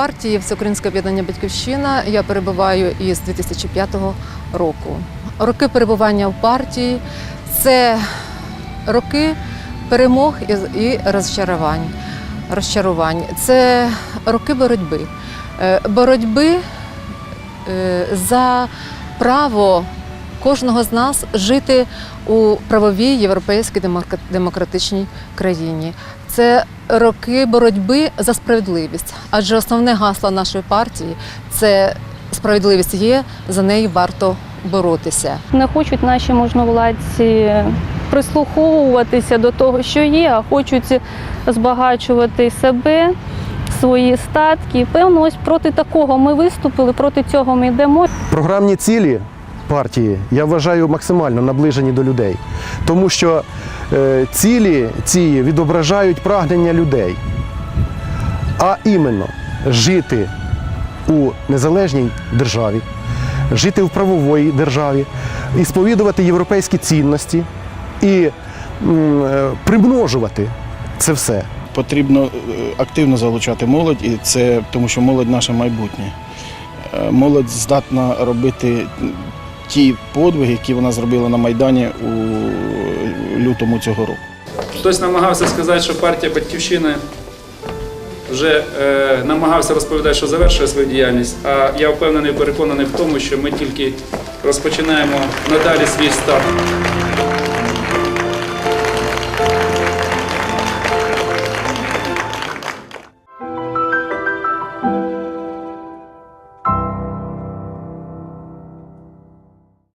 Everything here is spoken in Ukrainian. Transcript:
партії Всеукраїнське об'єднання Батьківщина. Я перебуваю із 2005 року. Роки перебування в партії це роки перемог і- розчарувань. розчарувань. Це роки боротьби. Е, Боротьби е, за право кожного з нас жити у правовій європейській демократичній країні. Це роки боротьби за справедливість, адже основне гасло нашої партії це справедливість є, за неї варто боротися. Не хочуть наші можновладці прислуховуватися до того, що є, а хочуть збагачувати себе, свої статки. Певно, ось проти такого ми виступили, проти цього ми йдемо. Програмні цілі партії я вважаю максимально наближені до людей, тому що е, цілі ці відображають прагнення людей, а іменно жити у незалежній державі, жити в правовій державі, і сповідувати європейські цінності і е, примножувати це все. Потрібно е, активно залучати молодь, і це тому, що молодь наше майбутнє. Молодь здатна робити ті подвиги, які вона зробила на Майдані у лютому цього року. Хтось намагався сказати, що партія Батьківщина вже е, намагався розповідати, що завершує свою діяльність. А я впевнений, переконаний в тому, що ми тільки розпочинаємо надалі свій старт.